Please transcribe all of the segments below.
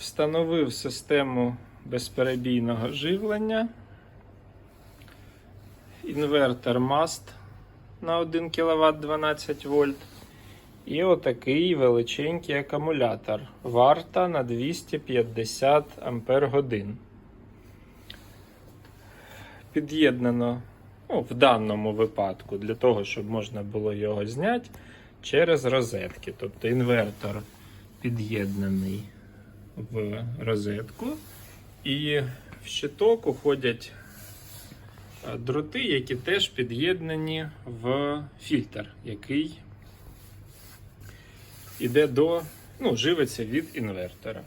Встановив систему безперебійного живлення. Інвертор MAST на 1 кВт 12 вольт. І отакий величенький акумулятор. Варта на 250 Ампер годин. Під'єднано ну, в даному випадку для того, щоб можна було його зняти через розетки. Тобто інвертор під'єднаний в розетку, і в щиток уходять е, дроти, які теж під'єднані в фільтр, який іде до, ну, живиться від інвертора.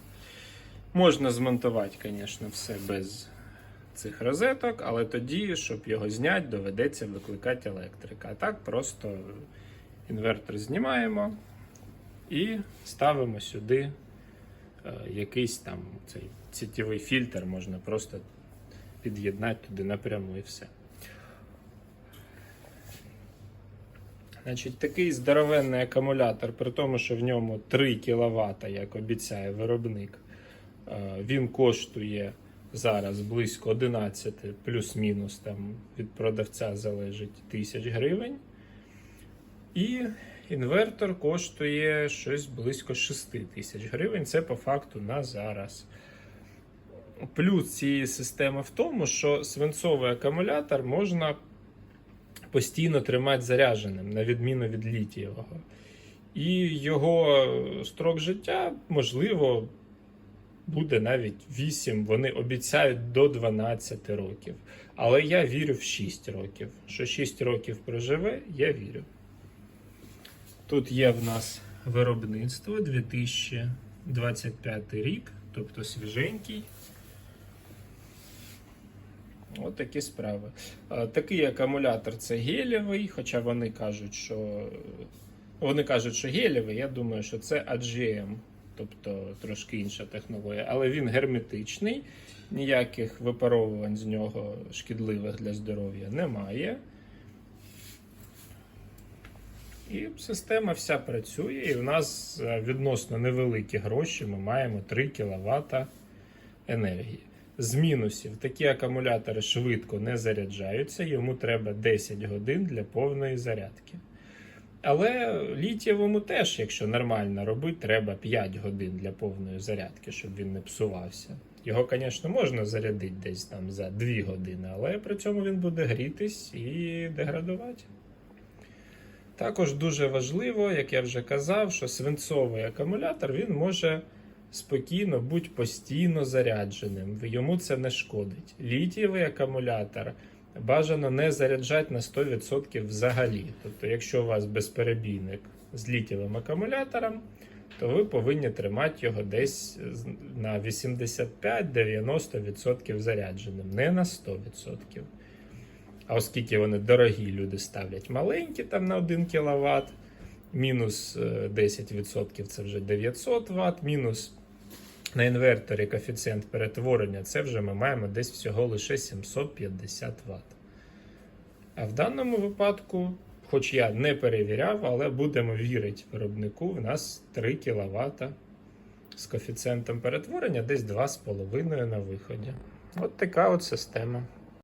Можна змонтувати, звісно, все без цих розеток, але тоді, щоб його зняти, доведеться викликати електрика. А так просто інвертор знімаємо і ставимо сюди якийсь там цей сітєвий фільтр, можна просто під'єднати туди напряму і все. Значить, такий здоровенний акумулятор, при тому, що в ньому 3 кВт, як обіцяє виробник, е, він коштує зараз близько 11 плюс-мінус там від продавця залежить тисяч гривень. І інвертор коштує щось близько 6 тисяч гривень. Це по факту на зараз. Плюс цієї системи в тому, що свинцовий акумулятор можна постійно тримати зарядженим, на відміну від літієвого. І його строк життя, можливо, буде навіть 8, вони обіцяють до 12 років. Але я вірю в 6 років. Що 6 років проживе, я вірю. Тут є в нас виробництво 2025 рік, тобто свіженький. От такі справи. Такий акумулятор це гелєвий, хоча вони кажуть, що вони кажуть, що гелєвий, я думаю, що це AGM, тобто трошки інша технологія, але він герметичний, ніяких випаровувань з нього шкідливих для здоров'я немає. І система вся працює, і в нас відносно невеликі гроші ми маємо 3 кВт енергії. З мінусів такі акумулятори швидко не заряджаються, йому треба 10 годин для повної зарядки. Але літієвому теж, якщо нормально робити, треба 5 годин для повної зарядки, щоб він не псувався. Його, звісно, можна зарядити десь там за 2 години, але при цьому він буде грітись і деградувати. Також дуже важливо, як я вже казав, що свинцовий акумулятор він може спокійно бути постійно зарядженим. Йому це не шкодить. Літієвий акумулятор бажано не заряджати на 100% взагалі. Тобто, якщо у вас безперебійник з літієвим акумулятором, то ви повинні тримати його десь на 85-90% зарядженим, не на 100%. А оскільки вони дорогі, люди ставлять маленькі там на 1 кВт, мінус е, 10% це вже 900 Вт, мінус на інверторі коефіцієнт перетворення, це вже ми маємо десь всього лише 750 Вт. А в даному випадку, хоч я не перевіряв, але будемо вірити виробнику, в нас 3 кВт з коефіцієнтом перетворення десь 2,5 на виході. От така от система.